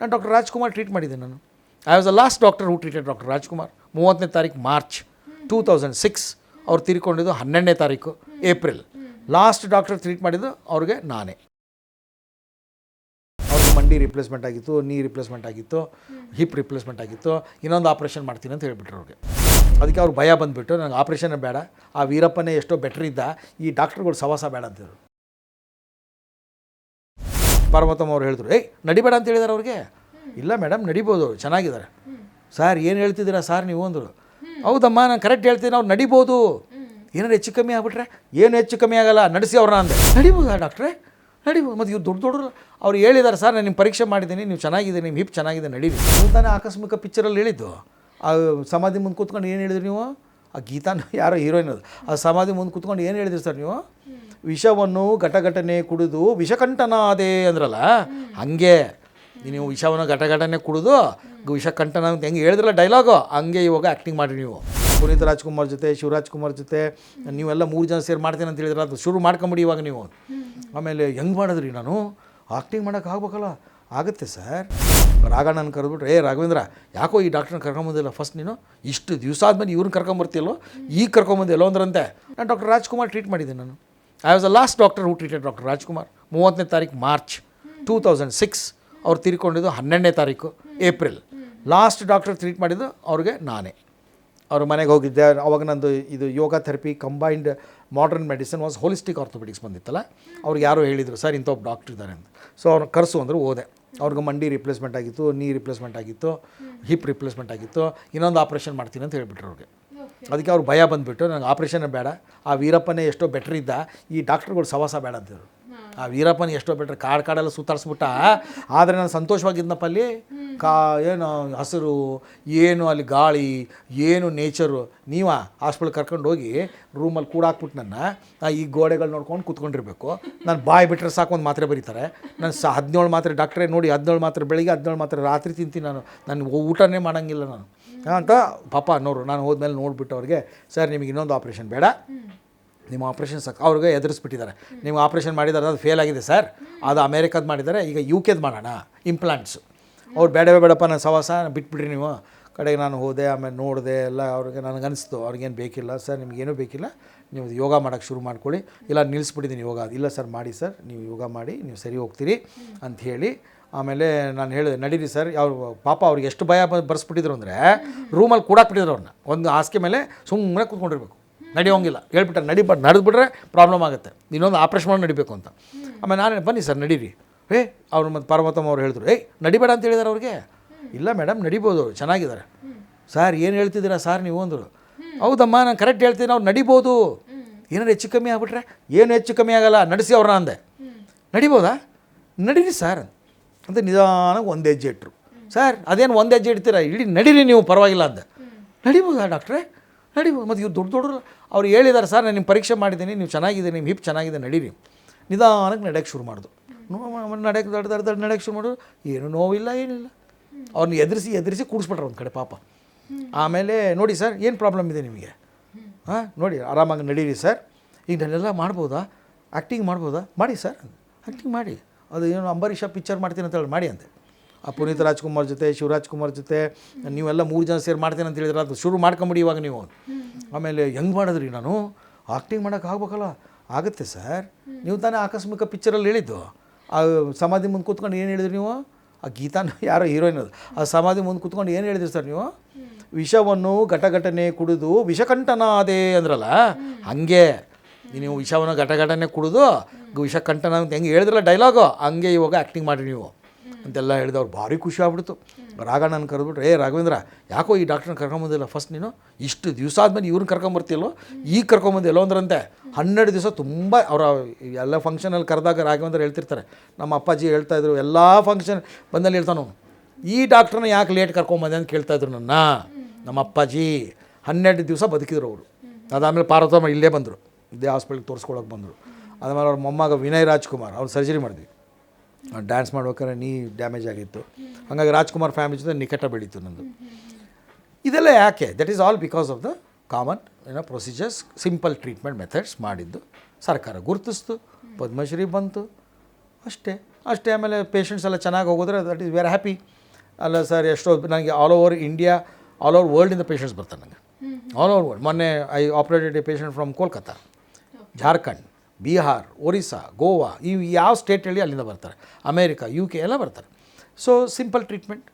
ನಾನು doctor Rajkumar treat ಮಾಡಿದ್ದೆ ನಾನು. I was a last doctor who treated doctor Rajkumar. ಮೂವತ್ತನೇ ತಾರೀಕು ಮಾರ್ಚ್ ಟೂ ತೌಸಂಡ್ ಸಿಕ್ಸ್ ಅವ್ರು ತೀರ್ಕೊಂಡಿದ್ದು ಹನ್ನೆರಡನೇ ತಾರೀಕು ಏಪ್ರಿಲ್. ಲಾಸ್ಟ್ ಡಾಕ್ಟರ್ ಟ್ರೀಟ್ ಮಾಡಿದ್ದು ಅವ್ರಿಗೆ ನಾನೇ. ಅವ್ರಿಗೆ ಮಂಡಿ ರಿಪ್ಲೇಸ್ಮೆಂಟ್ ಆಗಿತ್ತು ನೀ ರಿಪ್ಲೇಸ್ಮೆಂಟ್ ಆಗಿತ್ತು ಹಿಪ್ ರಿಪ್ಲೇಸ್ಮೆಂಟ್ ಆಗಿತ್ತು, ಇನ್ನೊಂದು ಆಪ್ರೇಷನ್ ಮಾಡ್ತೀನಿ ಅಂತ ಹೇಳಿಬಿಟ್ರು ಅವ್ರಿಗೆ. ಅದಕ್ಕೆ ಅವ್ರು ಭಯ ಬಂದುಬಿಟ್ಟು ನನಗೆ ಆಪ್ರೇಷನ್ ಬೇಡ. ಆ ವೀರಪ್ಪನೇ ಎಷ್ಟೋ ಬೆಟ್ರ್ ಇದ್ದ. ಈ ಡಾಕ್ಟ್ರುಗಳು ಸವಾಸ ಬೇಡ ಅಂತಿದ್ರು. ಪಾರ್ವತಮ್ಮ ಅವ್ರು ಹೇಳಿದ್ರು, ಏಯ್, ನಡಿಬೇಡ ಅಂತ ಹೇಳಿದಾರೆ ಅವ್ರಿಗೆ. ಇಲ್ಲ ಮೇಡಮ್, ನಡಿಬೋದು, ಚೆನ್ನಾಗಿದ್ದಾರೆ. ಸರ್, ಏನು ಹೇಳ್ತಿದ್ದೀರಾ ಸರ್ ನೀವು? ಅಂದರು. ಹೌದಮ್ಮ, ನಾನು ಕರೆಕ್ಟ್ ಹೇಳ್ತೀನಿ, ಅವ್ರು ನಡಿಬೋದು. ಏನಾರು ಹೆಚ್ಚು ಕಮ್ಮಿ ಆಗ್ಬಿಟ್ರೆ? ಏನು ಹೆಚ್ಚು ಕಮ್ಮಿ ಆಗಲ್ಲ, ನಡೆಸಿ ಅವ್ರನ್ನ ಅಂದೆ. ನಡಿಬೋದಾ ಡಾಕ್ಟ್ರೇ? ನಡಿಬೋದು, ಮತ್ತು ಇವ್ರು ದೊಡ್ಡ ದೊಡ್ಡ ಅವ್ರು ಹೇಳಿದ್ದಾರೆ ಸರ್, ನಾನು ನಿಮ್ಮ ಪರೀಕ್ಷೆ ಮಾಡಿದ್ದೀನಿ, ನೀವು ಚೆನ್ನಾಗಿದೆ ನಿಮ್ಮ ಹಿಪ್ ಚೆನ್ನಾಗಿದೆ, ನಡೀರಿ. ನೀವು ತಾನೇ ಆಕಸ್ಮಿಕ ಪಿಕ್ಚರಲ್ಲಿ ಹೇಳಿದ್ದು. ಆ ಸಮಾಧಿ ಮುಂದೆ ಕೂತ್ಕೊಂಡು ಏನು ಹೇಳಿದ್ರಿ ನೀವು? ಆ ಗೀತಾನ ಯಾರೋ ಹೀರೋಯಿನ್ ಅದು. ಆ ಸಮಾಧಿ ಮುಂದೆ ಕೂತ್ಕೊಂಡು ಏನು ಹೇಳಿದ್ರಿ ಸರ್ ನೀವು? ವಿಷವನ್ನು ಘಟಘಟನೆ ಕುಡಿದು ವಿಷಕಂಠನಾದೆ ಅಂದ್ರಲ್ಲ, ಹಾಗೆ. ನೀವು ವಿಷವನ್ನು ಘಟಘಟನೆ ಕುಡಿದು ವಿಷಕಂಠನ ಅಂತ ಹೆಂಗೆ ಹೇಳಿದ್ರಲ್ಲ ಡೈಲಾಗು ಹಂಗೆ ಇವಾಗ ಆ್ಯಕ್ಟಿಂಗ್ ಮಾಡಿರಿ ನೀವು. ಪುನೀತ್ ರಾಜ್ಕುಮಾರ್ ಜೊತೆ, ಶಿವರಾಜ್ ಕುಮಾರ್ ಜೊತೆ, ನೀವೆಲ್ಲ ಮೂರು ಜನ ಸೇರಿ ಮಾಡ್ತೀನಿ ಅಂತ ಹೇಳಿದ್ರೆ ಅದು ಶುರು ಮಾಡ್ಕೊಂಬಿಡಿ ಇವಾಗ ನೀವು. ಆಮೇಲೆ ಹೆಂಗೆ ಮಾಡಿದ್ರಿ ನಾನು? ಆ್ಯಕ್ಟಿಂಗ್ ಮಾಡೋಕೆ ಆಗ್ಬೇಕಲ್ಲ, ಆಗುತ್ತೆ ಸರ್. ರಾಘಣ್ಣನ ಕರೆದ್ಬಿಟ್ರೆ, ಏ ರಾಘವೇಂದ್ರ, ಯಾಕೋ ಈ ಡಾಕ್ಟ್ರನ್ನ ಕರ್ಕೊಂಬಂದಿಲ್ಲ ಫಸ್ಟ್ ನೀನು? ಇಷ್ಟು ದಿವಸ ಆದಮೇಲೆ ಇವ್ರನ್ನ ಕರ್ಕೊಂಬರ್ತಿಲ್ಲೋ ಈಗ ಕರ್ಕೊಂಬಂದಿಲ್ಲೋ ಅಂದ್ರಂತೆ. ನಾನು ಡಾಕ್ಟರ್ ರಾಜ್ಕುಮಾರ್ ಟ್ರೀಟ್ ಮಾಡಿದ್ದೆ ನಾನು. I was the last doctor who treated doctor Rajkumar ಮೂವತ್ತನೇ ತಾರೀಕು ಮಾರ್ಚ್ ಟೂ ತೌಸಂಡ್ ಸಿಕ್ಸ್ ಅವ್ರು ತೀರ್ಕೊಂಡಿದ್ದು ಹನ್ನೆರಡನೇ ತಾರೀಕು ಏಪ್ರಿಲ್ ಲಾಸ್ಟ್ ಡಾಕ್ಟರ್ ಟ್ರೀಟ್ ಮಾಡಿದ್ದು ಅವ್ರಿಗೆ ನಾನೇ. ಅವ್ರ ಮನೆಗೆ ಹೋಗಿದ್ದೆ, ಅವಾಗ ನಂದು ಇದು yoga therapy combined modern medicine was holistic orthopaedics ಬಂದಿತ್ತಲ್ಲ ಅವ್ರಿಗೆ ಯಾರೋ ಹೇಳಿದರು, ಸರ್, ಇಂಥ ಒಬ್ಬ ಡಾಕ್ಟ್ರ್ ಇದ್ದಾರೆ ಅಂತ. ಸೊ ಅವ್ರನ್ನ ಕರೆಸು ಅಂದರು ಓದೆ ಅವ್ರಿಗೆ ಮಂಡಿ ರಿಪ್ಲೇಸ್ಮೆಂಟ್ ಆಗಿತ್ತು ನೀ ರಿಪ್ಲೇಸ್ಮೆಂಟ್ ಆಗಿತ್ತು ಹಿಪ್ ರಿಪ್ಲೇಸ್ಮೆಂಟ್ ಆಗಿತ್ತು, ಇನ್ನೊಂದು ಆಪ್ರೇಷನ್ ಮಾಡ್ತೀನಿ ಅಂತ ಹೇಳಿಬಿಟ್ರು ಅವ್ರಿಗೆ. ಅದಕ್ಕೆ ಅವ್ರು ಭಯ ಬಂದುಬಿಟ್ಟು ನನಗೆ ಆಪ್ರೇಷನ್ ಬೇಡ ಆ ವೀರಪ್ಪನೇ ಎಷ್ಟೋ ಬೆಟ್ರ್ ಇದ್ದ ಈ ಡಾಕ್ಟ್ರುಗಳು ಸವಾಸ ಬೇಡ ಅಂತಿದ್ರು ಆ ವೀರಪ್ಪನ ಎಷ್ಟೋ ಬೆಟ್ರ್ ಕಾಡು ಕಾಡೆಲ್ಲ ಸುತ್ತಾಡಿಸ್ಬಿಟ್ಟ ಆದರೆ ನಾನು ಸಂತೋಷವಾಗಿದ್ನಪ್ಪ ಅಲ್ಲಿ ಕಾ ಏನು ಹಸಿರು ಏನು ಅಲ್ಲಿ ಗಾಳಿ ಏನು ನೇಚರು ನೀವ ಹಾಸ್ಪಿಟಲ್ ಕರ್ಕೊಂಡು ಹೋಗಿ ರೂಮಲ್ಲಿ ಕೂಡ ಹಾಕ್ಬಿಟ್ಟು ನನ್ನ ಈ ಗೋಡೆಗಳು ನೋಡ್ಕೊಂಡು ಕೂತ್ಕೊಂಡಿರ್ಬೇಕು. ನಾನು ಬಾಯಿ ಬಿಟ್ಟರೆ ಸಾಕು ಒಂದು ಮಾತ್ರೆ ಬರೀತಾರೆ. ನಾನು ಸ ಹದಿನೇಳು ಮಾತ್ರೆ ಡಾಕ್ಟ್ರೇ ನೋಡಿ ಹದಿನೇಳು ಮಾತ್ರೆ ಬೆಳಿಗ್ಗೆ ಹದಿನೇಳು ಮಾತ್ರೆ ರಾತ್ರಿ ತಿಂತೀನಿ ನಾನು. ನಾನು ಊಟನೇ ಮಾಡೋಂಗಿಲ್ಲ ನಾನು. ಅಂತ ಪಾಪ ಅನ್ನೋರು, ನಾನು ಹೋದ್ಮೇಲೆ ನೋಡಿಬಿಟ್ಟು ಅವ್ರಿಗೆ, ಸರ್, ನಿಮಗೆ ಇನ್ನೊಂದು ಆಪ್ರೇಷನ್ ಬೇಡ. ನಿಮ್ಮ ಆಪ್ರೇಷನ್ ಸಾಕು ಅವ್ರಿಗೆ ಎದುರಿಸ್ಬಿಟ್ಟಿದ್ದಾರೆ. ನೀವು ಆಪ್ರೇಷನ್ ಮಾಡಿದ್ದಾರೆ ಅದು ಫೇಲ್ ಆಗಿದೆ ಸರ್ ಅದು ಅಮೇರಿಕದ್ದು ಮಾಡಿದ್ದಾರೆ, ಈಗ ಯು ಕೆದು ಮಾಡೋಣ ಇಂಪ್ಲಾಂಟ್ಸು ಅವ್ರು, ಬೇಡವೇ ಬೇಡಪ್ಪ ನಾನು ಸವಾಸ, ಬಿಟ್ಬಿಡ್ರಿ ನೀವು. ಕಡೆಗೆ ನಾನು ಹೋದೆ, ಆಮೇಲೆ ನೋಡಿದೆ, ಎಲ್ಲ ಅವ್ರಿಗೆ ನನಗೆ ಅನಿಸ್ತು, ಅವ್ರಿಗೇನು ಬೇಕಿಲ್ಲ, ಸರ್ ನಿಮಗೇನೂ ಬೇಕಿಲ್ಲ, ನೀವು ಯೋಗ ಮಾಡೋಕ್ಕೆ ಶುರು ಮಾಡ್ಕೊಳ್ಳಿ. ಇಲ್ಲ ನಿಲ್ಲಿಸ್ಬಿಟ್ಟಿದ್ದೀನಿ ಯೋಗ ಇಲ್ಲ, ಸರ್, ಮಾಡಿ, ಸರ್, ನೀವು ಯೋಗ ಮಾಡಿ, ನೀವು ಸರಿ ಹೋಗ್ತೀರಿ ಅಂತ ಹೇಳಿ. ಆಮೇಲೆ ನಾನು ಹೇಳಿದೆ, ನಡೀರಿ, ಸರ್. ಅವ್ರು ಪಾಪ ಅವ್ರಿಗೆ ಎಷ್ಟು ಭಯ ಬರ್ಸ್ಬಿಟ್ಟಿದ್ರು ಅಂದರೆ ರೂಮಲ್ಲಿ ಕೂಡಾಕ್ಬಿಟ್ಟಿದ್ರು ಅವ್ರನ್ನ. ಒಂದು ಹಾಸಿಗೆ ಮೇಲೆ ಸುಮ್ಮನೆ ಕೂತ್ಕೊಂಡಿರ್ಬೇಕು. ನಡೆಯೋಂಗಿಲ್ಲ. ಹೇಳ್ಬಿಟ್ಟು ನಡಿಬಾರ್ದು ನಡೆದ್ಬಿಟ್ರೆ ಪ್ರಾಬ್ಲಮ್ ಆಗುತ್ತೆ. ಇನ್ನೊಂದು ಆಪ್ರೇಷನ್ ಮಾಡಿ ನಡಿಬೇಕು ಅಂತ. ಆಮೇಲೆ ನಾನು, ಬನ್ನಿ, ಸರ್, ನಡೀರಿ. ಏ, ಅವ್ರು ಮತ್ತು ಪಾರ್ವತಮ್ಮ ಅವ್ರು ಹೇಳಿದ್ರು, ಏಯ್, ನಡಿಬೇಡ ಅಂತ ಹೇಳಿದಾರೆ ಅವ್ರಿಗೆ. ಇಲ್ಲ ಮೇಡಮ್, ನಡಿಬೋದು, ಚೆನ್ನಾಗಿದ್ದಾರೆ. ಸರ್ ಏನು ಹೇಳ್ತಿದ್ದೀರಾ ಸರ್ ನೀವು ಅಂದರು. ಹೌದಮ್ಮ, ನಾನು ಕರೆಕ್ಟ್ ಹೇಳ್ತೀನಿ, ಅವ್ರು ನಡಿಬೋದು. ಏನಾರು ಹೆಚ್ಚು ಕಮ್ಮಿ ಆಗ್ಬಿಟ್ರೆ? ಏನು ಹೆಚ್ಚು ಕಮ್ಮಿ ಆಗಲ್ಲ, ನಡೆಸಿ ಅವ್ರನ್ನ ಅಂದೆ. ನಡಿಬೋದಾ? ನಡೀರಿ ಸರ್ ಅಂತ. ನಿಧಾನಕ್ಕೆ ಒಂದು ಹೆಜ್ಜೆ ಇಟ್ಟರು ಸರ್, ಅದೇನು ಒಂದು ಹೆಜ್ಜೆ ಇಡ್ತೀರಾ? ಇಡೀ ನಡೀರಿ ನೀವು, ಪರವಾಗಿಲ್ಲ ಅಂದೆ. ನಡಿಬೋದಾ ಡಾಕ್ಟ್ರೇ? ನಡಿಬೋದು. ಮತ್ತು ಇವ್ರು ದೊಡ್ಡ ದೊಡ್ಡ ಅವ್ರು ಹೇಳಿದ್ದಾರೆ ಸರ್, ನಾನು ನಿಮ್ಮ ಪರೀಕ್ಷೆ ಮಾಡಿದ್ದೀನಿ, ನೀವು ಚೆನ್ನಾಗಿದೆ ನಿಮ್ಮ ಹಿಪ್ ಚೆನ್ನಾಗಿದೆ, ನಡೀರಿ. ನಿಧಾನಕ್ಕೆ ನಡೆಯೋಕ್ಕೆ ಶುರು ಮಾಡಿದ್ರು ನಡೆಯೋಕ್ಕೆ ದೊಡ್ಡ ದೊಡ್ಡ ನಡೆಯೋಕ್ಕೆ ಶುರು ಮಾಡೋದು. ಏನು ನೋವಿಲ್ಲ, ಏನಿಲ್ಲ. ಅವ್ರನ್ನ ಎದುರಿಸಿ ಎದುರಿಸಿ ಕೂಡಿಸ್ಬಿಟ್ರೆ ಒಂದು ಕಡೆ ಪಾಪ. ಆಮೇಲೆ ನೋಡಿ ಸರ್, ಏನು ಪ್ರಾಬ್ಲಮ್ ಇದೆ ನಿಮಗೆ? ಹಾಂ, ನೋಡಿ, ಆರಾಮಾಗಿ ನಡೀರಿ ಸರ್. ಈಗ ನಾನೆಲ್ಲ ಮಾಡ್ಬೋದಾ? ಆ್ಯಕ್ಟಿಂಗ್ ಮಾಡ್ಬೋದಾ? ಮಾಡಿ ಸರ್. ಆ್ಯಕ್ಟಿಂಗ್ ಮಾಡಿ. ಅದು ಏನು ಅಂಬರೀಷ ಪಿಕ್ಚರ್ ಮಾಡ್ತೀನಿ ಅಂತ ಹೇಳಿ ಮಾಡಿ ಅಂತೆ. ಆ ಪುನೀತ್ ರಾಜ್ಕುಮಾರ್ ಜೊತೆ, ಶಿವರಾಜ್ ಕುಮಾರ್ ಜೊತೆ, ನೀವೆಲ್ಲ ಮೂರು ಜನ ಸೇರಿ ಮಾಡ್ತೀನಿ ಅಂತ ಹೇಳಿದ್ರೆ ಅದು ಶುರು ಮಾಡ್ಕೊಂಬಿಡಿ ಇವಾಗ ನೀವು. ಆಮೇಲೆ ಹೆಂಗೆ ಮಾಡಿದ್ರಿ ನಾನು? ಆ್ಯಕ್ಟಿಂಗ್ ಮಾಡೋಕೆ ಆಗ್ಬೇಕಲ್ಲ. ಆಗುತ್ತೆ ಸರ್. ನೀವು ತಾನೇ ಆಕಸ್ಮಿಕ ಪಿಕ್ಚರಲ್ಲಿ ಹೇಳಿದ್ದು. ಆ ಸಮಾಧಿ ಮುಂದೆ ಕೂತ್ಕೊಂಡು ಏನು ಹೇಳಿದ್ರಿ ನೀವು? ಆ ಗೀತಾನ ಯಾರೋ ಹೀರೋಯಿನ್ ಅದು. ಆ ಸಮಾಧಿ ಮುಂದೆ ಕುತ್ಕೊಂಡು ಏನು ಹೇಳಿದ್ರಿ ಸರ್ ನೀವು? ವಿಷವನ್ನು ಘಟಘಟನೆ ಕುಡಿದು ವಿಷಕಂಠನಾದೆ ಅಂದ್ರಲ್ಲ? ಹಾಗೆ. ನೀವು ವಿಷವನ್ನು ಘಟಘಟನೆ ಕುಡಿದು ವಿಷಕಂಠನ ಅಂತ ಹೆಂಗೆ ಹೇಳಿದ್ರಲ್ಲ ಡೈಲಾಗು ಹಂಗೆ ಇವಾಗ ಆ್ಯಕ್ಟಿಂಗ್ ಮಾಡಿರಿ ನೀವು. ಅಂತೆಲ್ಲ ಹೇಳಿದವ್ರು ಭಾರಿ ಖುಷಿ ಆಗ್ಬಿಡ್ತು. ರಾಘಣ್ಣನ ಕರೆದ್ಬಿಟ್ರೆ, ಏ ರಾಘವೇಂದ್ರ, ಯಾಕೋ ಈ ಡಾಕ್ಟ್ರನ್ನ ಕರ್ಕೊಂಬಂದಿಲ್ಲ? ಫಸ್ಟ್ ನೀನು ಇಷ್ಟು ದಿವಸ ಆದಮೇಲೆ ಇವ್ರನ್ನ ಕರ್ಕೊಂಬರ್ತಿಲ್ಲೋ ಈಗ ಕರ್ಕೊಂಬಂದಿಲ್ಲೋ ಅಂದ್ರಂತೆ. ಹನ್ನೆರಡು ದಿವಸ ತುಂಬ ಅವರ ಎಲ್ಲ ಫಂಕ್ಷನಲ್ಲಿ ಕರೆದಾಗ ರಾಘವೇಂದ್ರ ಹೇಳ್ತಿರ್ತಾರೆ. ನಮ್ಮ ಅಪ್ಪಾಜಿ ಹೇಳ್ತಾಯಿದ್ರು ಎಲ್ಲ ಫಂಕ್ಷನ್ ಬಂದಲ್ಲಿ ಹೇಳ್ತಾನು ಈ ಡಾಕ್ಟ್ರನ್ನ ಯಾಕೆ ಲೇಟ್ ಕರ್ಕೊಂಬಂದೆ ಅಂತ ಕೇಳ್ತಾಯಿದ್ರು ನನ್ನ? ನಮ್ಮ ಅಪ್ಪಾಜಿ ಹನ್ನೆರಡು ದಿವಸ ಬದುಕಿದ್ರು ಅವರು. ಅದಾದಮೇಲೆ ಪಾರ್ವತಮ್ಮ ಇಲ್ಲೇ ಬಂದರು. ಇದೇ ಹಾಸ್ಪಿಟ್ಲಿಗೆ ತೋರಿಸ್ಕೊಳಕ್ಕೆ ಬಂದರು. ಆಮೇಲೆ ಅವ್ರ ಮೊಮ್ಮಗ ವಿನಯ್ ರಾಜ್ಕುಮಾರ್, ಅವ್ರು ಸರ್ಜರಿ ಮಾಡಿದ್ವಿ. ಡ್ಯಾನ್ಸ್ ಮಾಡ್ಬೇಕಾದ್ರೆ ನೀ ಡ್ಯಾಮೇಜ್ ಆಗಿತ್ತು. ಹಾಗಾಗಿ ರಾಜ್ಕುಮಾರ್ ಫ್ಯಾಮಿಲಿ ಜೊತೆ ನಿಕಟ ಬೆಳೀತು ನಂದು. ಇದೆಲ್ಲ ಯಾಕೆ? That is all because of the common ಏನೋ ಪ್ರೊಸೀಜರ್ಸ್ ಸಿಂಪಲ್ ಟ್ರೀಟ್ಮೆಂಟ್ ಮೆಥಡ್ಸ್ ಮಾಡಿದ್ದು. ಸರ್ಕಾರ ಗುರುತಿಸ್ತು, ಪದ್ಮಶ್ರೀ ಬಂತು. ಅಷ್ಟೇ. ಅಷ್ಟೇ ಆಮೇಲೆ ಪೇಷಂಟ್ಸ್ ಎಲ್ಲ ಚೆನ್ನಾಗಿ ಹೋಗಿದ್ರೆ ದಟ್ ಈಸ್ ವೆರಿ ಹ್ಯಾಪಿ ಅಲ್ಲ ಸರ್, ಎಷ್ಟೋ ನನಗೆ all over India all over ವರ್ಲ್ಡಿಂದ patients ಬರ್ತಾರೆ ನನಗೆ ಆಲ್ ಓವರ್ ವರ್ಲ್ಡ್ ಮೊನ್ನೆ I operated a patient from Kolkata Jharkhand Bihar, Orissa, Goa ಇವು ಯಾವ ಸ್ಟೇಟ್ ಹೇಳಿ ಅಲ್ಲಿಂದ ಬರ್ತಾರೆ. ಅಮೇರಿಕಾ ಯು ಕೆ ಎಲ್ಲ ಬರ್ತಾರೆ. So simple treatment